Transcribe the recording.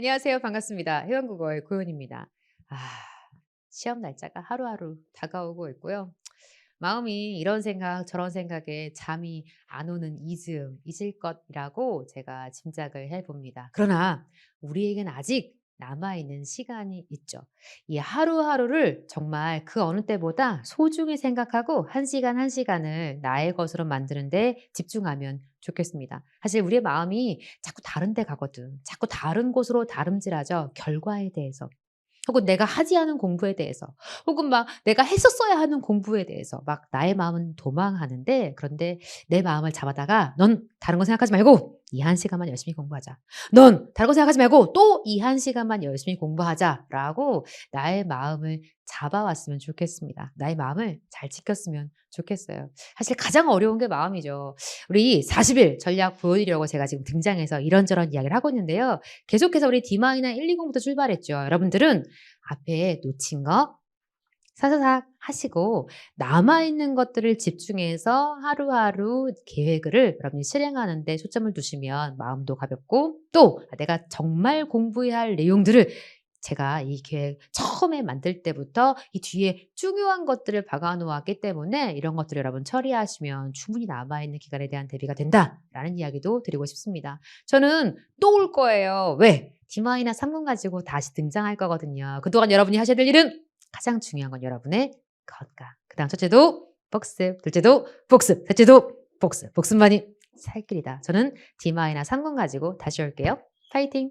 안녕하세요. 반갑습니다. 회원국어의 고현입니다. 아, 시험 날짜가 하루하루 다가오고 있고요. 마음이 이런 생각, 저런 생각에 잠이 안 오는 이즈음, 잊을 것이라고 제가 짐작을 해봅니다. 그러나 우리에겐 아직 남아있는 시간이 있죠. 이 하루하루를 정말 그 어느 때보다 소중히 생각하고 한 시간 한 시간을 나의 것으로 만드는데 집중하면 좋겠습니다. 사실 우리의 마음이 자꾸 다른 데 가거든. 자꾸 다른 곳으로 다름질하죠. 결과에 대해서. 혹은 내가 하지 않은 공부에 대해서. 혹은 막 내가 했었어야 하는 공부에 대해서. 막 나의 마음은 도망하는데 그런데 내 마음을 잡아다가 넌 다른 거 생각하지 말고 이 한 시간만 열심히 공부하자. 넌 다른 거 생각하지 말고 또 이 한 시간만 열심히 공부하자라고 나의 마음을 잡아왔으면 좋겠습니다. 나의 마음을 잘 지켰으면 좋겠어요. 사실 가장 어려운 게 마음이죠. 우리 40일 전략 보여드리려고 제가 지금 등장해서 이런저런 이야기를 하고 있는데요. 계속해서 우리 디마이나 120부터 출발했죠. 여러분들은 앞에 놓친 거 사사삭 하시고 남아있는 것들을 집중해서 하루하루 계획을 여러분이 실행하는데 초점을 두시면 마음도 가볍고 또 내가 정말 공부해야 할 내용들을 제가 이 계획 처음에 만들 때부터 이 뒤에 중요한 것들을 박아 놓았기 때문에 이런 것들을 여러분 처리하시면 충분히 남아있는 기간에 대한 대비가 된다라는 이야기도 드리고 싶습니다. 저는 또 올 거예요. 왜? 디마이나 3군 가지고 다시 등장할 거거든요. 그동안 여러분이 하셔야 될 일은 가장 중요한 건 여러분의 건강. 그 다음 첫째도 복습, 둘째도 복습, 셋째도 복습. 복습만이 살 길이다. 저는 디마이나 3군 가지고 다시 올게요. 파이팅!